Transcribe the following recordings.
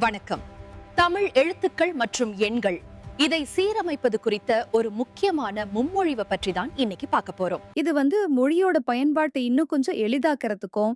வணக்கம். தமிழ் எழுத்துக்கள் மற்றும் எண்கள் இதை சீரமைப்பது குறித்த ஒரு முக்கியமான மும்மொழிவை பற்றி தான் இன்னைக்கு பார்க்க போறோம். இது வந்து மொழியோட பயன்பாட்டை இன்னும் கொஞ்சம் எளிதாக்குறதுக்கும்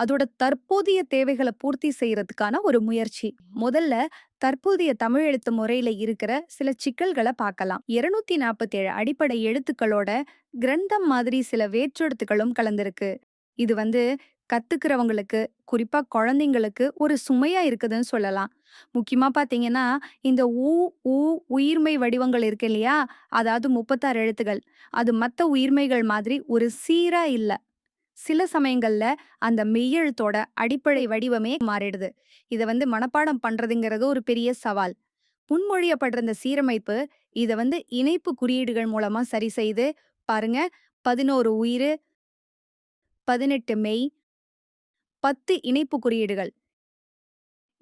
அதோட தற்போதைய தேவைகளை பூர்த்தி செய்யறதுக்கான ஒரு முயற்சி. முதல்ல தற்போதைய தமிழ் எழுத்து முறையில இருக்கிற சில சிக்கல்களை பார்க்கலாம். இருநூத்தி நாற்பத்தி ஏழு அடிப்படை எழுத்துக்களோட கிரந்தம் மாதிரி சில வேற்றெழுத்துக்களும் கலந்திருக்கு. இது வந்து கத்துக்கிறவங்களுக்கு குறிப்பா குழந்தைங்களுக்கு ஒரு சுமையா இருக்குதுன்னு சொல்லலாம். முக்கியமா பாத்தீங்கன்னா இந்த ஊ ஊ உயிர்மை வடிவங்கள் இருக்கு இல்லையா? அதாவது முப்பத்தாறு எழுத்துகள் அது மத்த உயிர்மைகள் மாதிரி ஒரு சீரா இல்ல. சில சமயங்கள்ல அந்த மெய்யெழுத்தோட அடிப்படை வடிவமே மாறிடுது. இத வந்து மனப்பாடம் பண்றதுங்கிறது ஒரு பெரிய சவால். முன்மொழியப்படுற இந்த சீரமைப்பு இத வந்து இணைப்பு குறியீடுகள் மூலமா சரி செய்து பாருங்க பதினோரு உயிர் பதினெட்டு மெய் பத்து இணைப்பு குறியீடுகள்.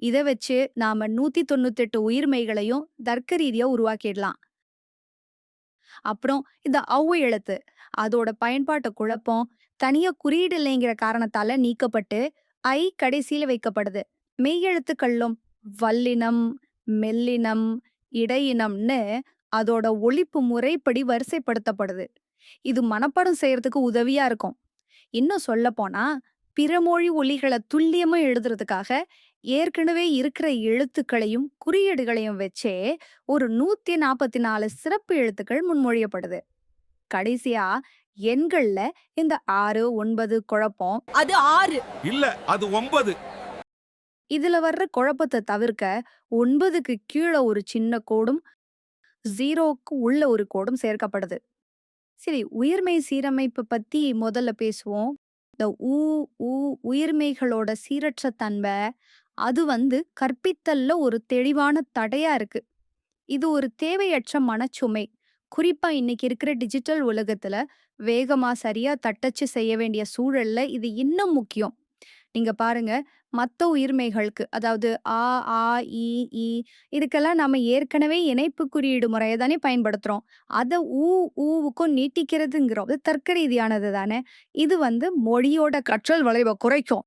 இத வச்சு நாம நூத்தி தொண்ணூத்தெட்டு உயிர்மைகளையும் தர்க்க ரீதியா உருவாக்கிடலாம். அப்புறம் இந்த ஔ எழுத்து அதோட பயன்பாட்டு குழப்பம் தனியா குறியீடு இல்லைங்கிற காரணத்தால நீக்கப்பட்டு ஐ கடைசியில வைக்கப்படுது. மெய்யெழுத்துக்களும் வல்லினம் மெல்லினம் இடையினம்னு அதோட ஒழிப்பு முறைப்படி வரிசைப்படுத்தப்படுது. இது மனப்பாடம் செய்யறதுக்கு உதவியா இருக்கும். இன்னும் சொல்ல போனா பிறமொழி ஒலிகளை துல்லியமா எழுதுறதுக்காக ஏற்கனவே இருக்கிற எழுத்துக்களையும் குறியீடுகளையும் வச்சே ஒரு நூத்தி நாற்பத்தி நாலு சிறப்பு எழுத்துக்கள் முன்மொழியப்படுது. கடைசியா எண்கள்ல இந்த ஆறு ஒன்பது குழப்பம். அது ஆறு. இல்ல அது ஒன்பது. இதுல வர்ற குழப்பத்தை தவிர்க்க ஒன்பதுக்கு கீழே ஒரு சின்ன கோடும் ஜீரோக்கு உள்ள ஒரு கோடும் சேர்க்கப்படுது. சரி உயிர்மெய் சீரமைப்பு பத்தி முதல்ல பேசுவோம். இந்த ஊ ஊ உயிர்மெய்களோட சீரற்ற தன்மை அது வந்து கற்பித்தல்ல ஒரு தெளிவான தடையா இருக்கு. இது ஒரு தேவையற்ற மனச்சுமை. குறிப்பா இன்னைக்கு இருக்கிற டிஜிட்டல் உலகத்துல வேகமா சரியா தட்டச்சு செய்ய வேண்டிய சூழல்ல இது இன்னும் முக்கியம். நீங்க பாருங்க. மற்ற உயிர்மைகளுக்கு அதாவது ஆ ஆ இ ஈ இதுக்கெல்லாம் நம்ம ஏற்கனவே இணைப்பு குறியீடு முறையை தானே பயன்படுத்துறோம். அதை ஊ ஊவுக்கும் நீட்டிக்கிறதுங்கிறது தர்க்க ரீதியானது தானே. இது வந்து மொழியோட கற்றல் வளைவை குறைக்கும்.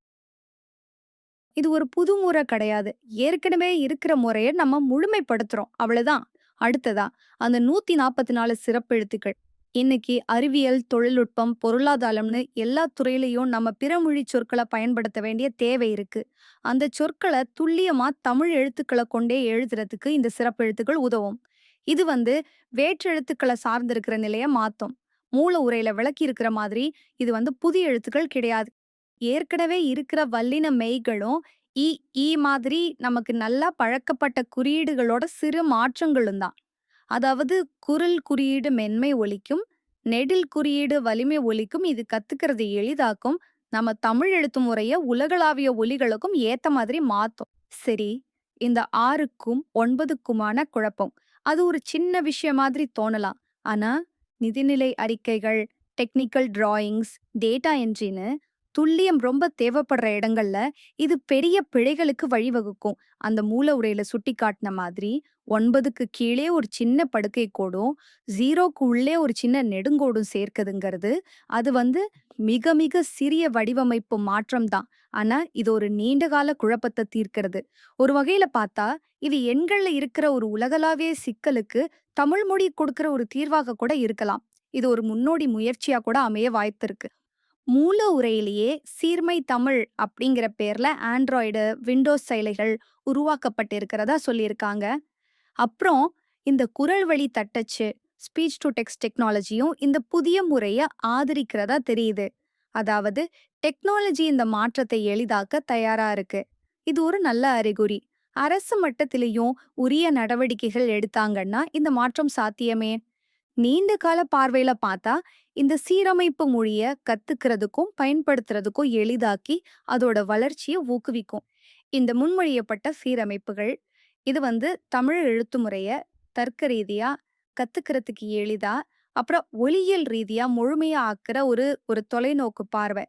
இது ஒரு புது முறை கிடையாது. ஏற்கனவே இருக்கிற முறையை நம்ம முழுமைப்படுத்துறோம். அவ்வளவுதான். அடுத்ததா அந்த நூத்தி நாற்பத்தி நாலு சிறப்பு எழுத்துக்கள் இன்னைக்கு அறிவியல் தொழில்நுட்பம் பொருளாதாரம்னு எல்லா துறையிலையும் நம்ம பிறமொழி சொற்களை பயன்படுத்த வேண்டிய தேவை இருக்கு. அந்த சொற்களை துல்லியமா தமிழ் எழுத்துக்களை கொண்டே எழுதுறதுக்கு இந்த சிறப்பு எழுத்துக்கள் உதவும். இது வந்து வேற்றெழுத்துக்களை சார்ந்திருக்கிற நிலைய மாத்தும். மூல உரையில விளக்கி இருக்கிற மாதிரி இது வந்து புதிய எழுத்துக்கள் கிடையாது. ஏற்கனவே இருக்கிற வல்லின மெய்களும் இ மாதிரி நமக்கு நல்லா பழக்கப்பட்ட குறியீடுகளோட சிறு மாற்றங்களும் தான். அதாவது குரல் குறியீடு மென்மை ஒலிக்கும் நெடில் குறியீடு வலிமை ஒலிக்கும் இது கத்துக்கிறது எளிதாக்கும். நம்ம தமிழ் எழுத்து முறைய உலகளாவிய ஒலிகளுக்கும் ஏத்த மாதிரி மாத்தும். சரி இந்த ஆறுக்கும் ஒன்பதுக்குமான குழப்பம். அது ஒரு சின்ன விஷயம் மாதிரி தோணலாம். ஆனா நிதிநிலை அறிக்கைகள் டெக்னிக்கல் டிராயிங்ஸ் டேட்டா என்ட்ரின்னு துல்லியம் ரொம்ப தேவைப்படுற இடங்கள்ல இது பெரிய பிழைகளுக்கு வழிவகுக்கும். அந்த மூல உரையில சுட்டி காட்டின மாதிரி ஒன்பதுக்கு கீழே ஒரு சின்ன படுக்கை கோடும் ஜீரோக்கு உள்ளே ஒரு சின்ன நெடுங்கோடும் சேர்க்குதுங்கிறது அது வந்து மிக மிக சிறிய வடிவமைப்பு மாற்றம் தான். ஆனா இது ஒரு நீண்டகால குழப்பத்தை தீர்க்கிறது. ஒரு வகையில பார்த்தா இது எண்கள்ல இருக்கிற ஒரு உலகளாவிய சிக்கலுக்கு தமிழ் மொழி கொடுக்கிற ஒரு தீர்வாக கூட இருக்கலாம். இது ஒரு முன்னோடி முயற்சியா கூட அமைய வாய்ப்பு இருக்கு. மூல உரையிலேயே சீர்மை தமிழ் அப்படிங்கிற பேர்ல ஆண்ட்ராய்டு விண்டோஸ் செயலிகள் உருவாக்கப்பட்டிருக்கிறதா சொல்லியிருக்காங்க. அப்புறம் இந்த குரல் வழி தட்டச்சு ஸ்பீச் டு டெக்ஸ்ட் டெக்னாலஜியும் இந்த புதிய முறைய ஆதரிக்கிறதா தெரியுது. அதாவது டெக்னாலஜி இந்த மாற்றத்தை எளிதாக்க தயாரா இருக்கு. இது ஒரு நல்ல அறிகுறி. அரசு மட்டத்திலையும் உரிய நடவடிக்கைகள் எடுத்தாங்கன்னா இந்த மாற்றம் சாத்தியமே. நீண்ட கால பார்வையில பார்த்தா இந்த சீரமைப்பு மொழிய கத்துக்கிறதுக்கும் பயன்படுத்துறதுக்கும் எளிதாக்கி அதோட வளர்ச்சியை ஊக்குவிக்கும். இந்த முன்மொழியப்பட்ட சீரமைப்புகள் இது வந்து தமிழ் எழுத்துமுறைய தர்க்க ரீதியா கத்துக்கிறதுக்கு எளிதா அப்புறம் ஒளியியல் ரீதியா முழுமையா ஆக்குற ஒரு ஒரு தொலைநோக்கு பார்வை.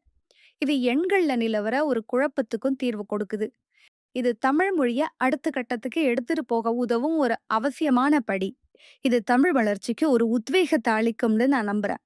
இது எண்கள்ல நிலவர ஒரு குழப்பத்துக்கும் தீர்வு கொடுக்குது. இது தமிழ் மொழிய அடுத்த கட்டத்துக்கு எடுத்துட்டு போக உதவும் ஒரு அவசியமான படி. இது தமிழ் வளர்ச்சிக்கு ஒரு உத்வேகத்தை அளிக்கும்னு நான் நம்புறேன்.